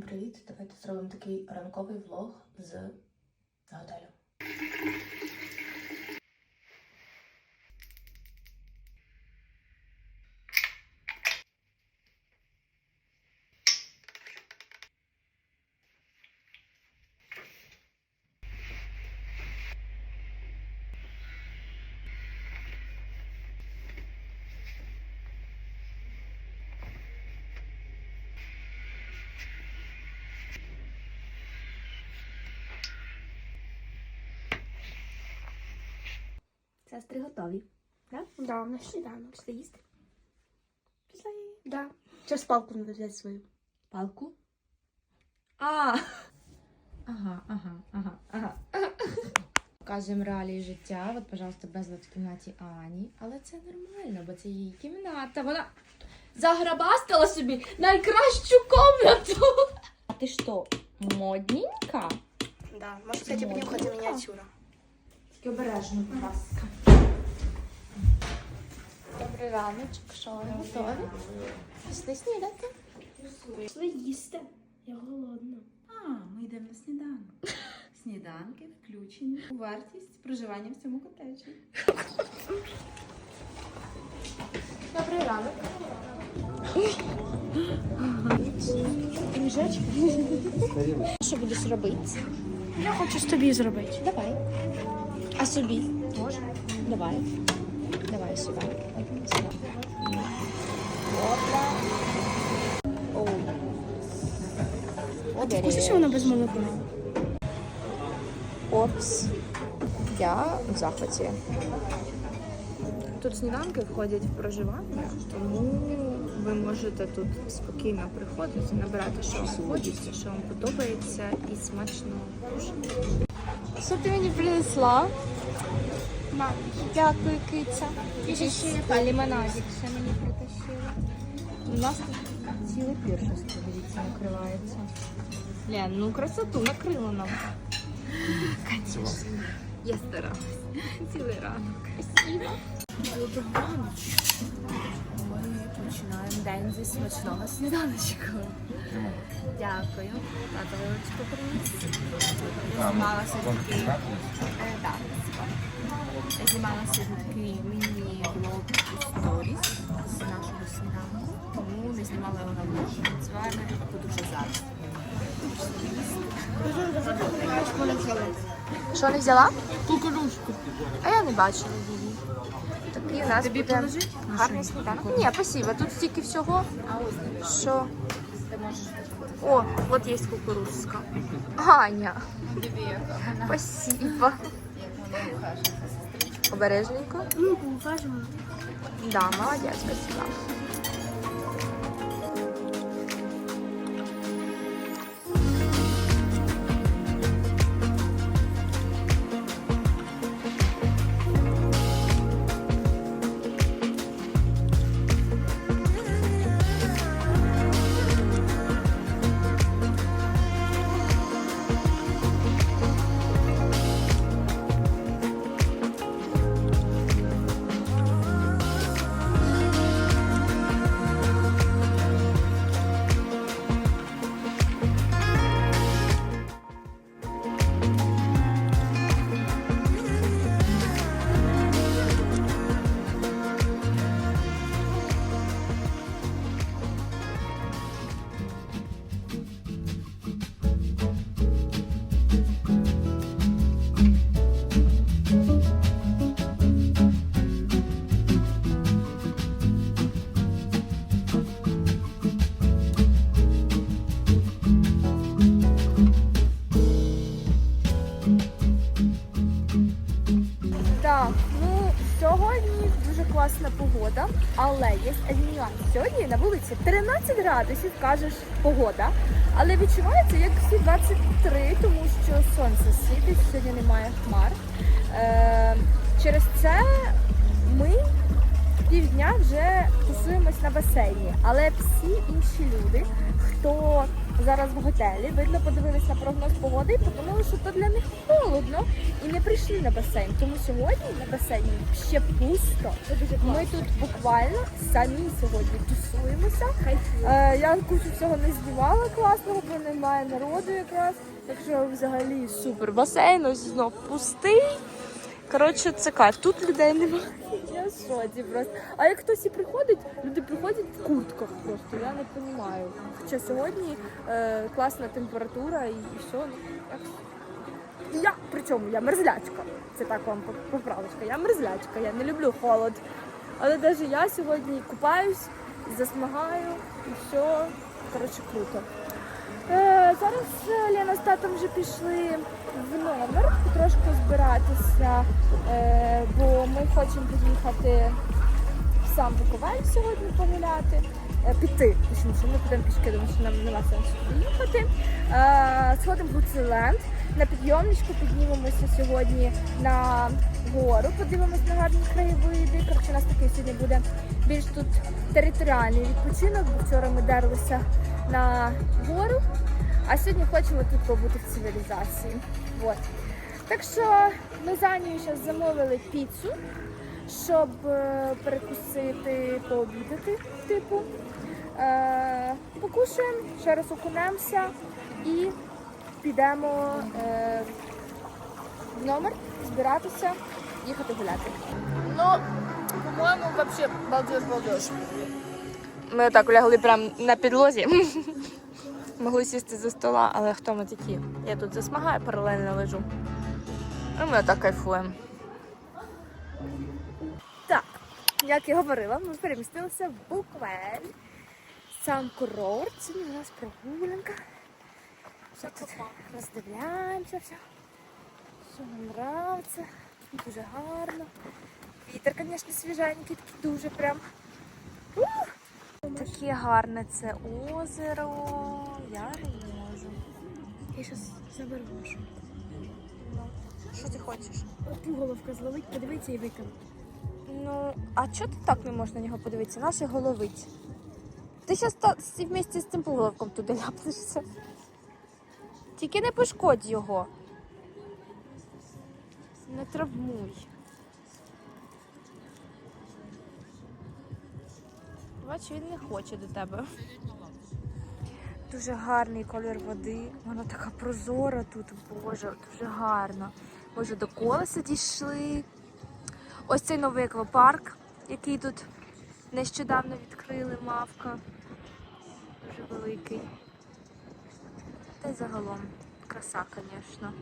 Привіт! Давайте зробимо такий ранковий влог з готелю. Сестри готові. Да? Да, на сніданок. Пішли їсти? Пішли. Да. Зараз палку надо взяти свою. Палку. А. Ага, ага, ага, ага. Показуємо реалії життя. От, пожалуйста, безлад в кімнаті Ані. Але це нормально, бо це її кімната. Вона заграбастила собі найкращу комнату. А ти що, модненька? Да. Може, кстати, будемо ходити мініатюра. Тільки обережно, будь ласка. Добрий раночок, що ви готові? Пішли снідати? Пішли їсти. Я голодна. А, ми йдемо на сніданок. Сніданки включені у вартість проживання в цьому котеджі. Добрий ранок. Що будеш робити? Я хочу з тобі зробити. Давай. А собі? Можна? Давай. Давай сюди. Вкусно, що вона без молока? Опс. Я в захваті. Тут сніданки входять в проживання, тому ви можете тут спокійно приходити, набирати, що вам хочеться, що вам подобається, і смачно кушати. Що ти мені принесла? Мам. Дякую, киця. І ще ще лимонадик ще мені притащила. У нас тут ціле піршество, дивіться, накривається. Лен, ну красоту накрила нам. Конечно. Я старалась. Цілий ранок. Спасибо. Починаємо день зі смачного сніданочку. Дякую. Тато вилочку приніс. Я знімала такий. Е, так, я знімала сьогодні такий міні-блог сторіс з нашого сніданку, тому не знімала його. З вами буду вже зараз. Що не взяла? Кукурузку. А я не бачила Такий у нас Тобі буде положить? гарний сніданок. Ні, спасибо. Тут стільки всього. Що? О, от є кукурузка. Аня. Спасибо. Обережненько. Ну, покажемо. Да, молодець, спасибо. Але є один нюанс. Сьогодні на вулиці 13 градусів, кажеш, погода, але відчувається як всі 23, тому що сонце світить, сьогодні немає хмар. Е, через це ми півдня вже тусуємось на басейні, але всі інші люди, хто зараз в готелі. Видно, подивились на прогноз погоди і подумали, що то для них холодно і не прийшли на басейн. Тому сьогодні на басейні ще пусто. Ми тут буквально самі сьогодні тусуємося. Е, я кучу всього не знімала класного, бо немає народу якраз. Так що взагалі супер. Басейн ось знов пустий. Коротше, це кайф. Тут людей немає. Я в шоці просто. А як хтось і приходить, люди приходять в куртках просто. Я не розумію. Хоча сьогодні е, класна температура і, і все. Ну. І Я причому я мерзлячка. Це так вам поправочка. Я мерзлячка, я не люблю холод. Але навіть я сьогодні купаюсь, засмагаю і все. Коротше, круто. Е, зараз е, Лена з татом вже пішли в номер трошки збиратися, е, бо ми хочемо поїхати в сам Буковель сьогодні погуляти. Піти, точніше, ми підемо пішки, тому що нам нема сенсу поїхати. Сходимо в Гуцеленд. На підйомничку піднімемося сьогодні на гору, подивимось на гарні краєвиди. Коротше, у нас такий сьогодні буде більш тут територіальний відпочинок, бо вчора ми дерлися на гору, а сьогодні хочемо тут побути в цивілізації. От. Так що ми за нею зараз замовили піцу, щоб е, перекусити, пообідати, типу. Е, покушаємо, ще раз окунемося і підемо е, в номер збиратися, їхати гуляти. Ну, по-моєму, взагалі балдеж балдеж. Ми так лягли прямо на підлозі. Могли сісти за стола, але хто ми такі? Я тут засмагаю, паралельно лежу. І ми так кайфуємо. Так, як і говорила, ми перемістилися в Буквель. Сам курорт. Сьогодні у нас прогулянка. Все тут роздивляємося, все. Що нам нравиться. Дуже гарно. Вітер, звісно, свіженький, такий дуже прям. Ух! Таке гарне це озеро. Я не можу. Я зараз заберу вашу. Що ти хочеш? Пуголовка зловить, подивиться і викинуть. Ну, а чого ти так не можеш на нього подивитися? Наші головить. Ти зараз вместе з цим пуголовком туди ляпнешся. Тільки не пошкодь його. Не травмуй. Бач, він не хоче до тебе. Дуже гарний колір води. Вона така прозора тут, боже, дуже гарно. Вже до колеса дійшли. Ось цей новий аквапарк, який тут нещодавно відкрили мавка. Дуже великий. Та й загалом краса, звісно.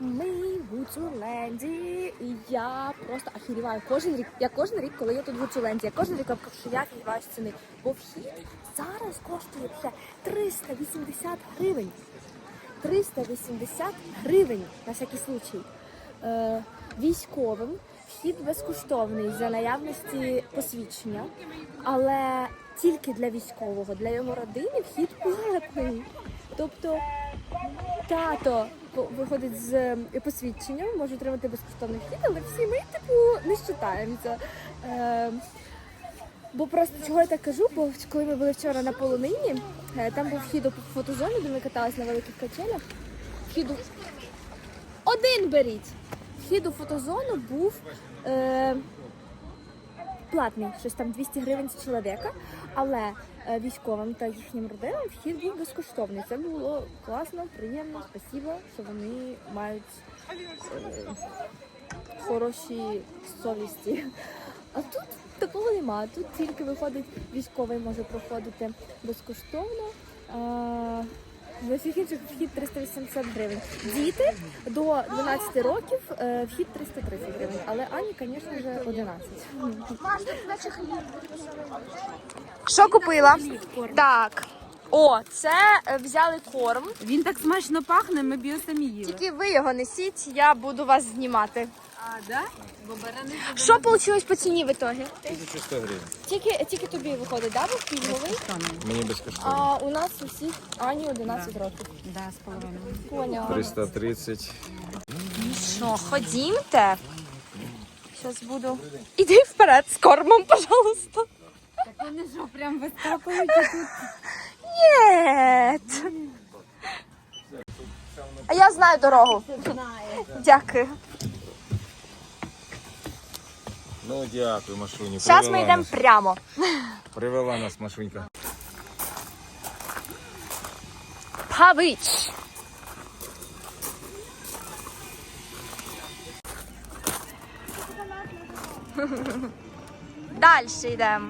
Ми в Гуцуленді, і я просто ахіріваю кожен рік. Я кожен рік, коли я тут в Гуцуленді, я кожен рік що я ахіріваю з ціни. Бо вхід зараз коштує вже 380 гривень. 380 гривень на всякий случай. Е, військовим вхід безкоштовний за наявності посвідчення, але тільки для військового, для його родини вхід платний. Тобто тато виходить з е, посвідченням, може отримати безкоштовний вхід, але всі ми, типу, не считаємося. Е, Бо просто чого я так кажу, бо коли ми були вчора на полонині, е, там був вхід у фотозону, де ми каталися на великих качелях. Вхід у... Один беріть! Вхід у фотозону був е, платний, щось там 200 гривень з чоловіка, але е, військовим та їхнім родинам вхід був безкоштовний. Це було класно, приємно, спасибо, що вони мають е, хороші совісті. А тут такого нема. Тут тільки виходить військовий може проходити безкоштовно. В усіх інших вхід 380 гривень. Діти до 12 років е, вхід 330 гривень, але Ані, звісно, вже 11. Що купила? Так. О, це е, взяли корм. Він так смачно пахне, ми б його самі їли. Тільки ви його несіть, я буду вас знімати. А, да? Бо барани Що вийшло по ціні в ітогі? 1100 гривень. Тільки, тільки тобі виходить, да, був пільговий? Мені безкоштовно. А у нас усіх Ані 11 років. Да, з половиною. Поняла. 330. Що, ходімте? Зараз буду. Іди вперед з кормом, пожалуйста. Так вони що, прям вискакують тут? Ні. А я знаю дорогу. Дякую. Ну дякую, Машуні. Зараз ми йдемо нас. прямо. Привела нас, Машунька. Павич. Далі йдемо.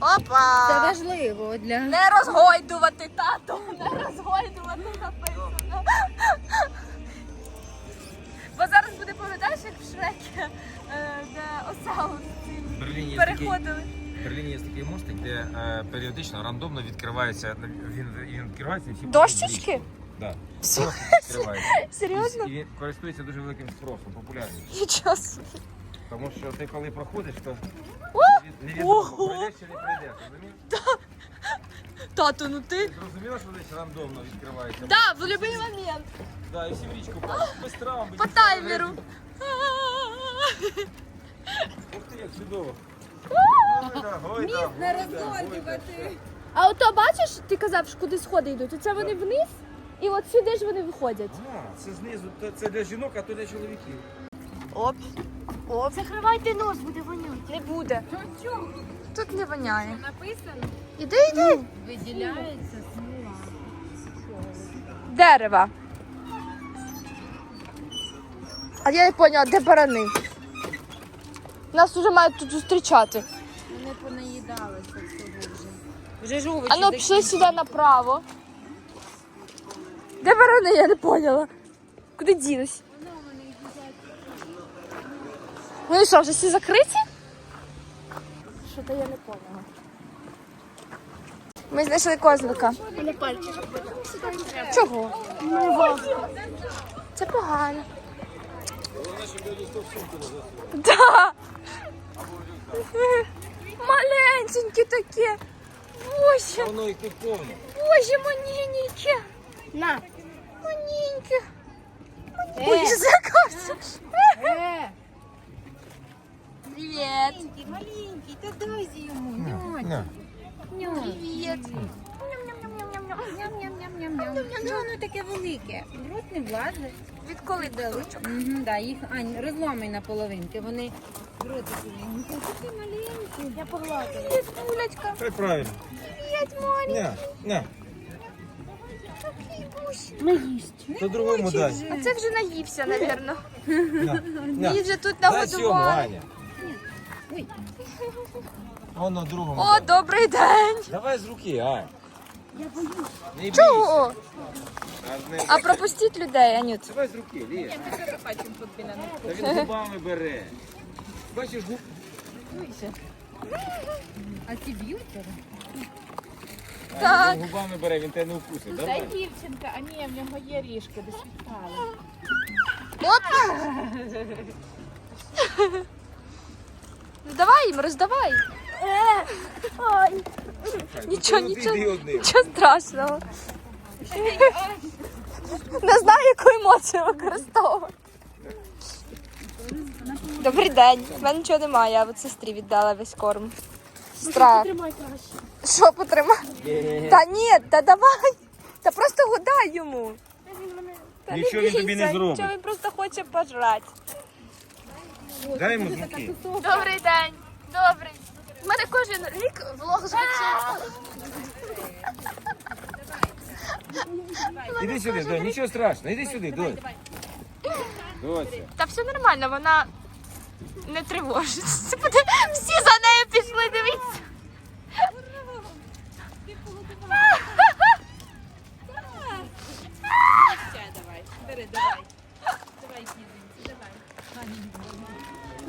Опа! Це важливо для Не розгойдувати, тато! Не розгойдувати написано. Пам'ятаєш, як в Шрекі, е, де осел В Берліні є переходили. в Берліні є такий мостик, де е, періодично рандомно відкривається. Він, він відкривається і всі Дощечки? Да. Все. Просто відкривається. Серйозно? І він користується дуже великим спросом, популярністю. Нічого собі. Тому що ти коли проходиш, то не Ого! пройдеш чи не пройдеш. Розумієш? Тату, ну ти. Зрозуміло, що десь рандомно відкривається. Да, в будь-який момент. Да, і всі в річку падають. без травм. без По нічого. таймеру. Ух ти, як чудово. Міст не розгодувати. А ото бачиш, ти казав, що куди сходи йдуть. Оце вони вниз, і от сюди ж вони виходять. А, це знизу, то- це для жінок, а то для чоловіків. Оп. Оп. Закривайте нос, буде воняти. Не буде. Тут не воняє. Написано, Іди, іди. виділяється смола. Дерева. А я не поняла, де барани? Нас вже мають тут зустрічати. Вони понаїдалися всього вже. Вже ж овочі А ну пішли сюди направо. Де барани, я не поняла. Куди ділись? Ну і що, вже всі закриті? Що то я не поняла. Ми знайшли козлика. Мене. Чого? Це погано. Да. Маленькі таке. Боже, Воно і тут повно. боже, маненьке. На. Маненьке. Ой, закався. Е, Привіт. маленький, та дай йому. На. Привіт. Ням-ням-ням-ням. Ну, воно таке велике. В рот не влазить. Відколи дали? Угу, да, їх Ань, розломай на половинки. Вони в ротику. Ну, такі маленькі. Я погладила. Привіт, Улечка. Хай правильно. Привіт, Марі. На, на. Не їсть. То другому дай. А це вже наївся, напевно. На, на. Її вже тут Дай сьому, нагодували. Аня. Ой. Воно другому. О, дай. добрий день. Давай з руки, Ань. Чого? А, не- А пропустіть людей, Анют. Давай з руки, Лія. Та він губами бере. Бачиш, губ. А ці б'ються? Так. Він губами бере, він тебе не вкусить. Давай. Дівчинка, а ні, в нього є ріжки, десь відпали. Оп. Ну давай їм, роздавай. Ой. Нічого, нічого, нічого страшного. Не знаю, яку емоцію використовувати. Добрий день. У мене нічого немає, я от сестрі віддала весь корм. Сестра, що потримай? Та ні, та давай. Та просто годай йому. Та Нічого він тобі не бійся, зробить. Нічого він просто хоче пожрати. Дай йому. Добрий день. Добрий. У мене кожен рік влог звучить. Іди сюди, Донь, нічого страшного, іди сюди, Донь. Доця. Та все нормально, вона не тривожиться. Всі за нею пішли, дивіться.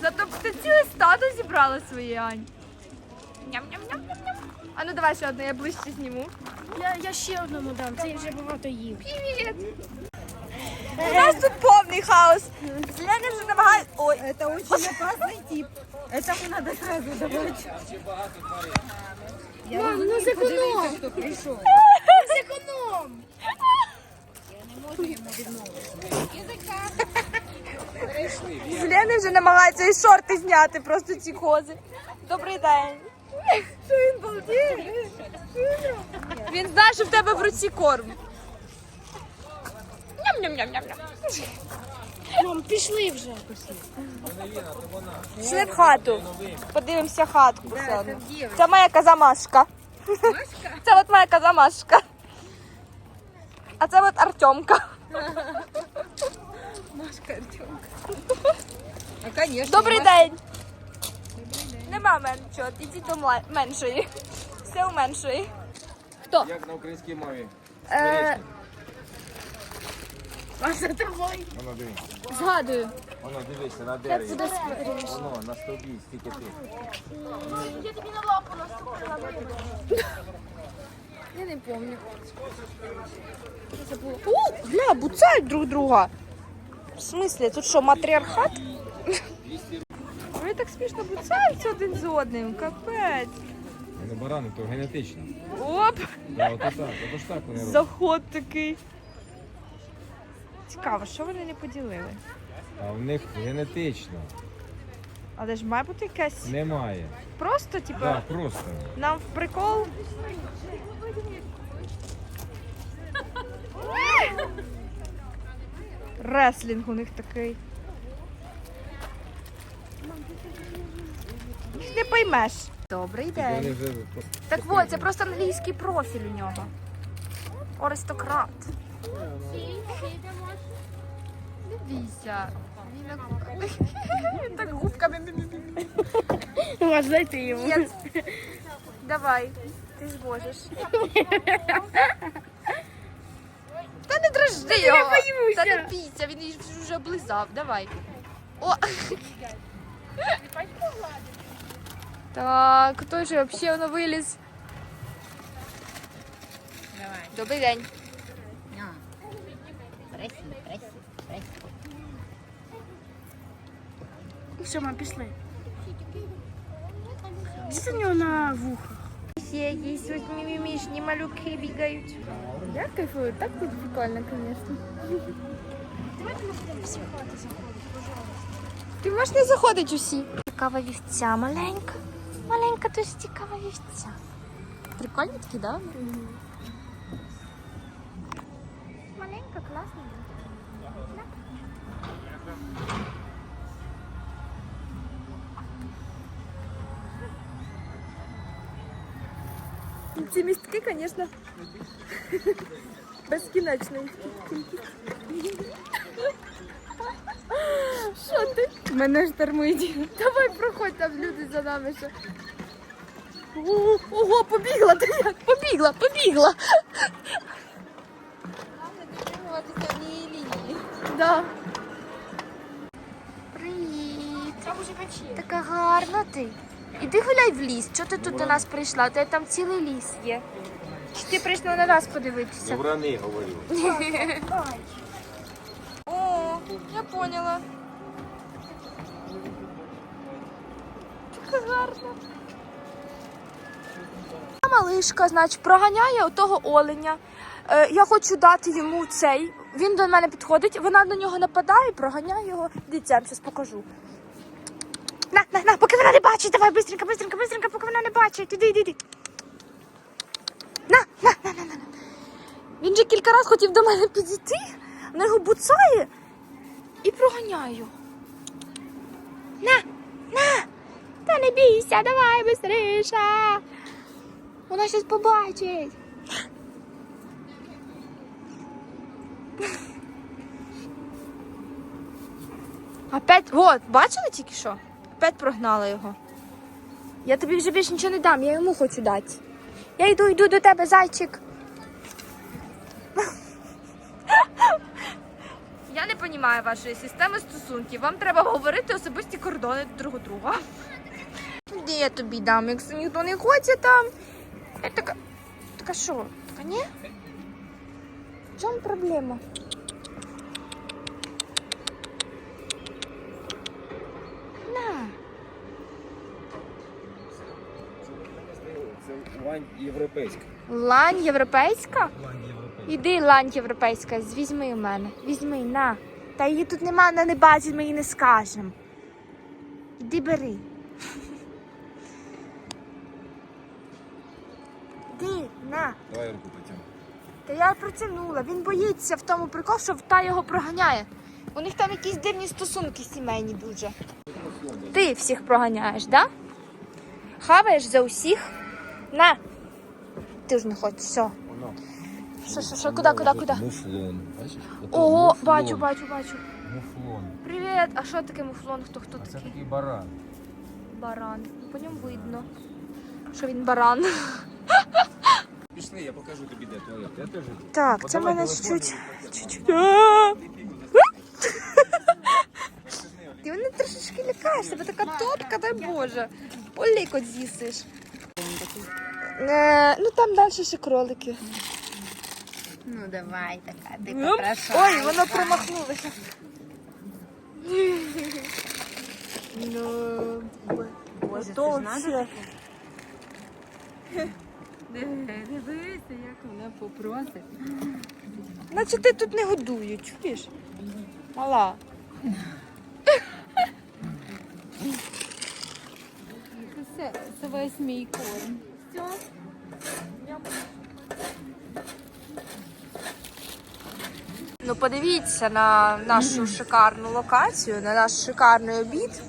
Зато б ти ціле стадо зібрала своє, Ань. Ням-ням-ням-ням-ням. А ну давай ще одне, я ближче зніму. Я, я ще одному дам, це вже багато їв. Привіт! У нас тут повний хаос. Лена вже намагає... Ой, Це дуже опасний тип. Це надо сразу давати. Я Мам, ну зеконом. хто прийшов. Зеконом. з Лени вже намагається і шорти зняти, просто ці кози. Добрий день. Він знає, що в тебе в руці корм. Мам, пішли вже. Пішли в хату. Подивимося хатку. Це моя коза Машка. Це от моя коза Машка. А це от Артемка. Добрий день. Нема меншого, ідіть до меншої. Все у меншої. Хто? Як на українській мові? Е, А за тобою. Воно дивись. згадую. Воно дивися на дереві. Смотриш? Воно на стовбі, стільки ти. Я тобі не помню. Забула. О, гля, буцають друг друга. В смислі, тут що, матріархат? Так смішно буцаються один з одним, капець. Вони барани, то генетично. Оп, Да, ото так, ото ж так вони роблять. заход такий. Цікаво, що вони не поділили? А в них генетично Але ж має бути якась немає. просто, типу, Так, просто. нам в прикол. Реслінг у них такий. Не поймеш. Добрий день. Так от, це просто англійський профіль у нього. Аристократ. Дивіться. Він так- Він так губками. Маш, дайте йому. Нет. Давай, ти зможеш. Та не дрожди його. Та не бійся, він вже облизав. Давай. О. Так, той же взагалі воно виліз. Добрий день. Все, мам, пішли. Дійсно у нього на вухах. Ще якісь ось мімімішні малюки бігають. Я кайфую, так тут прикольно, звісно. Ти можеш не заходити усі. Цікава вівця маленька. Маленька, дуже цікава вівця. Прикольні такі, да? Маленька, класна. Ці містки, звісно, безкінечні. Що ти? Мене штормить. Давай проходь, там люди за нами ще. О, Ого, побігла ти як? Побігла, побігла. Головне однієї лінії. Да. Привіт. Така гарна ти. Іди гуляй в ліс. Чого ти тут до нас прийшла? Тебе там цілий ліс є. Чи ти прийшла на нас подивитися? Врани, говорю. О, я поняла. Така. Малишка, значить, проганяє отого оленя. Е, я хочу дати йому цей. Він до мене підходить, вона на нього нападає, проганяє його. Дивіться, я вам зараз покажу. На, на, на, поки вона не бачить, давай, бистренько, бистренько, бистренько, поки вона не бачить. Іди, іди, іди. На, на, на, на. на. Він же кілька разів хотів до мене підійти, вона його буцає і проганяє його. На, на, та не бійся, давай бистріше. Вона щось побачить. Опять, от, бачили тільки що? Опять прогнала його. Я тобі вже більше нічого не дам, я йому хочу дати. Я йду, йду до тебе, зайчик. Я не розумію вашої системи стосунків. Вам треба говорити особисті кордони друг друга. Де я тобі дам, якщо ніхто не хоче там. Я така. Така що? Така ні? В чому проблема? На. Це лань європейська. Лань європейська? Лань європейська. Іди, лань європейська, візьми в мене. Візьми, на. Та її тут нема, вона не бачить, ми їй не скажемо. Іди бери. Ти, на. Давай руку потягнемо. Та я протягнула. Він боїться в тому прикол, що та його проганяє. У них там якісь дивні стосунки сімейні дуже. Ти всіх проганяєш, да? Хаваєш за усіх? На. Ти ж не хочеш, все. Що, що, що, куди, куди, куди? Муфлон. Бачиш? Ого, бачу, бачу, бачу. Муфлон. Привіт! А що таке муфлон? Хто хто А це такий? такий баран. Баран. По ньому видно, що він баран. Пішли, я покажу тобі, де туалет. Я теж. Так, це в мене чуть. чуть-чуть. А! Ти мене трошечки лякаєш, тебе така топка, дай Боже. Полікоть з'їсиш. Е, ну там далі ще кролики. Ну давай, така, ти Оп. Ой, воно промахнулося. Ну, Боже, то це ж надо. Дивися, як вона попросить. Наче ти тут не годують, чуєш? Мала. Це, це весь мій корм. Ну подивіться на нашу шикарну локацію, на наш шикарний обід.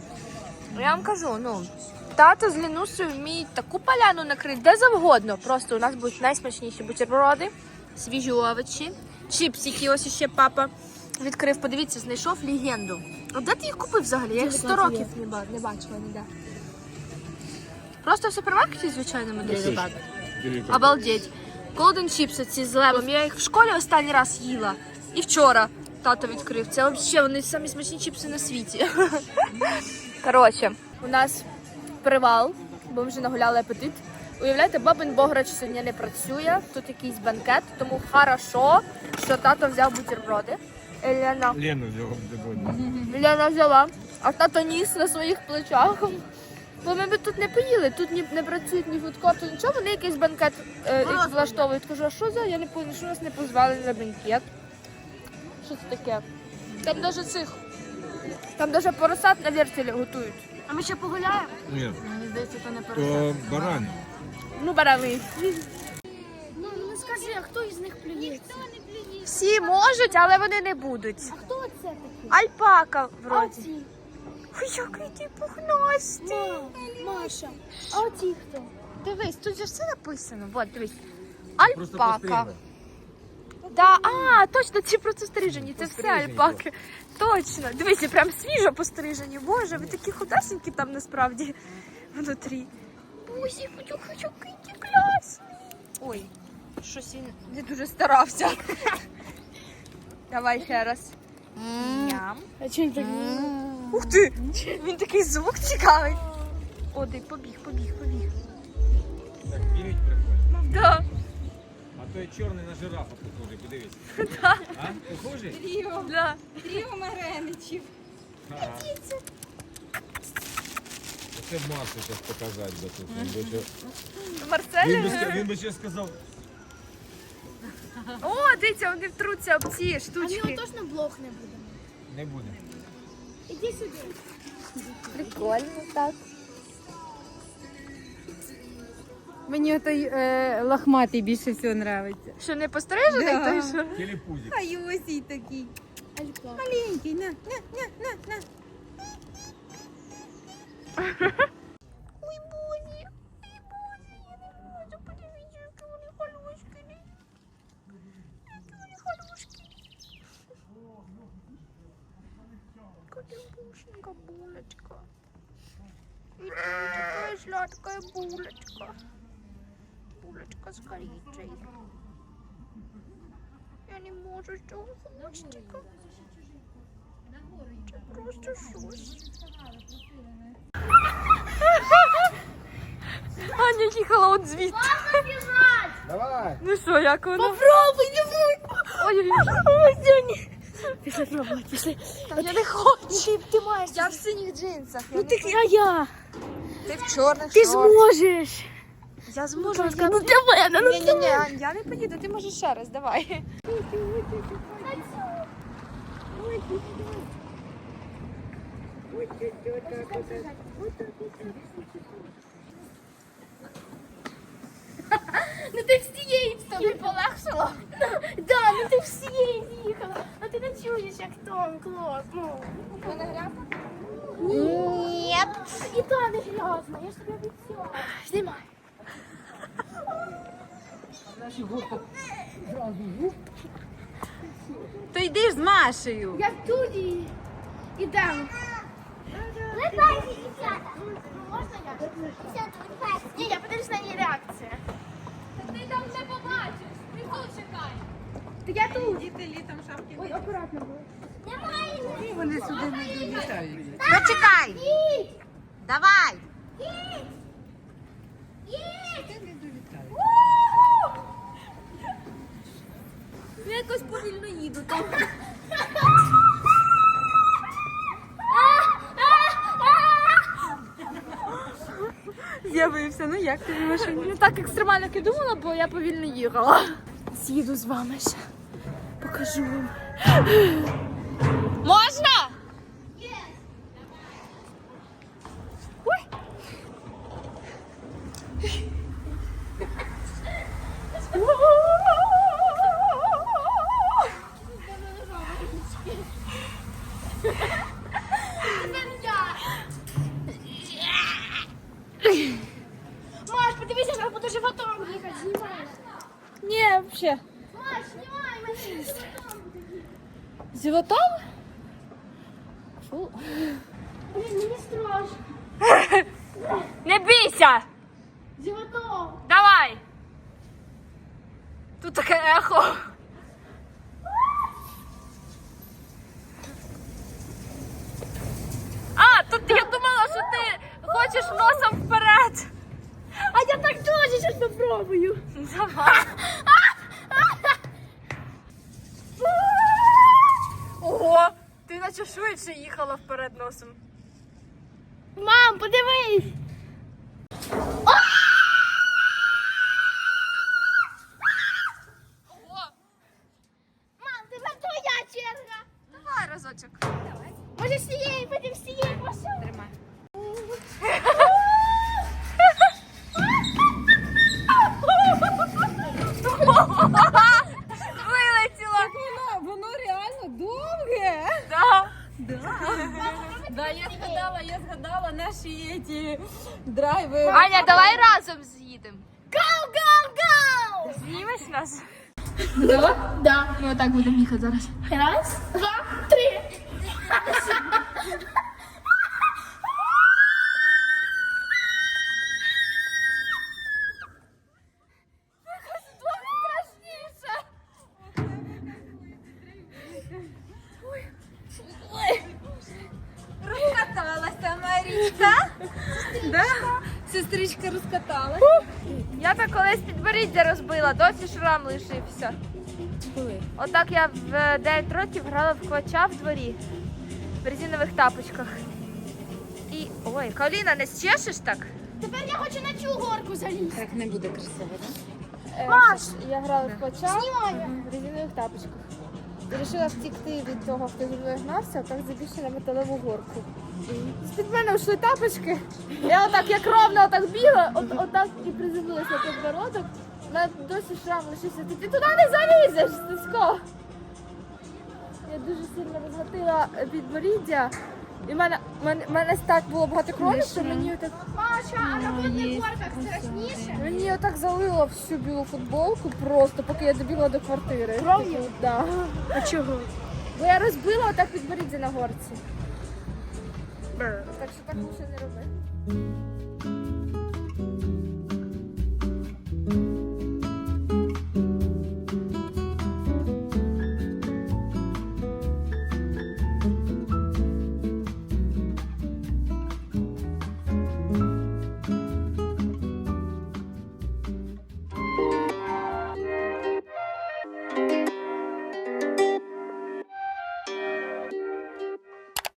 Я вам кажу, ну, тато з Лінусою вміють таку поляну накрити де завгодно. Просто у нас будуть найсмачніші бутерброди, свіжі овочі, чіпсики, ось ще папа відкрив. Подивіться, знайшов легенду. А де ти їх купив взагалі? Я їх 100 років не, ба- не бачила ніде. Просто в супермаркеті, звичайно, десь. Обалдеть. Голден чіпси ці з левом. Я їх в школі останній раз їла. І вчора тато відкрив. Це взагалі вони самі смачні чіпси на світі. Коротше, у нас привал, бо ми вже нагуляли апетит. Уявляєте, бабин Бограч сьогодні не працює, тут якийсь банкет, тому хорошо, що тато взяв бутерброди. Елена, Лену взяв до Лена взяла, а тато ніс на своїх плечах. Бо ми б тут не поїли, тут ні, не працюють ні фудкорти, нічого, вони якийсь банкет е, влаштовують. Кажу, а що за? Я не пам'ятаю, що нас не позвали на банкет. Що це таке? Там даже цих. Там даже поросат на вертелі готують. А ми ще погуляємо? Ні, Мені здається, це не то баран. Ну, барани. Ну, ну скажи, а хто із них плюється? Всі можуть, але вони не будуть. А хто це такий? Альпака вроді. ці? Ой, який ти пухнастий. Маша. А оці хто? Дивись, тут же все написано. Вот, дивись. Просто Альпака. постригли. Да, а, точно, ці просто стрижені, це все Пострижені, альпаки. Точно. Дивіться, прям свіжо пострижені. Боже, ви такі худасенькі там насправді внутрі. Бузі, хочу, хочу, киті класні. Ой, щось він не дуже старався. Давай ще раз. Ням. А чим так? Ух ти! Він такий звук цікавий. О, ти побіг, побіг, побіг. Так, пілють прикольно. Да. Той чорний на жирафа похожий, подивись. А? Похожий? Тріо, Да. тріо Мареничів. Ага. Це Марсу зараз показати би тут. Він би ще-. Він би ска- Він би ще сказав, О, дивіться, вони втруться об ці А в нього точно блох не буде. не буде. Іди сюди. Прикольно так. Мені той е, лохматий більше всього подобається. Що не пострижений, Да. той що? Телепузик. А Йосій такий. Альпа. Маленький, на, на, на, на, на. Ой, бозі, ой, бозі, я не можу, подивіться, які вони халюшки. Які вони халюшки. Катюшенька, булочка. И такая сладкая булочка. С корицей. Я не можу з цього хвостика. Це просто щось. Аня їхала от звідти. Давай. Ну що, як воно? Попробуй, не Ой-ой-ой. Пішли пробувати, пішли. Я не хочу. Ти, ти маєш. Я в синіх джинсах. Ну ти, а я? Ти в чорних Ти зможеш. Я зможу. Ну для мене, ну Ні, ні, ні, я не поїду, ти можеш ще раз, давай. Ну ти всієї тобі полегшало? Да, ну ти всієї з'їхала. А ти не чуєш, як там клас. Ну. Вона грязна? Ні. І та не грязна, я ж тобі обіцяла. Знімай. То йди ж з Машею. Я туди. Ідемо. Летайте, дівчата. Можна я? Дівчата, летайте. Ні, я подивлюсь на її реакцію. Ти там не побачиш. Ти тут чекай. Так я тут. Діти літом шапки. Ой, акуратно було. Немає. Вони сюди не долітають. Почекай. Їдь. Давай. Їдь. Їдь. Я якось повільно їду. Там. З'явився, ну як тобі машині? Не так екстремально, як я думала, бо я повільно їхала. З'їду з вами ще. Покажу вам. Можна? Маш, подивися, зараз буду животом їхати. Знімай. Ні, взагалі. Маш, знімай мене. Животом буду їхати. З животом? Фу. Блін, мені страшно. Не бійся! Животом. Давай! Тут таке ехо. А, тут я думала, що ти хочеш носом вперед. А я так Давай. Ого, ти наче швидше їхала вперед носом. Мам, подивись. Да. Ми отак будемо їхати зараз. Раз, два, три. підборіддя розбила, досі шрам лишився. Отак я в 9 років грала в квача в дворі в резинових тапочках. І. Ой, Каліна, не щешеш так? Тепер я хочу на цю горку залізти. Так не буде красиво, так? Маш! Я грала в квача Знімаю. в резинових тапочках. Вирішила втікти від того, хто зі мною гнався, так забігши на металеву горку. З-під мене йшли тапочки. Я отак, як ровно отак бігла, от, отак і приземлилася на підбородок. Мене досі шрам лишився. Ти, ти туди не залізеш, Стасько. Я дуже сильно розгатила підборіддя. І в мене, в мене, мене так було багато крові, що мені отак, Маша, а на водних горках страшніше? мені отак залило всю білу футболку просто, поки я добігла до квартири. Кров'ю? Да. А чого? Бо я розбила отак підборіддя на горці. Так що так лучше не роби.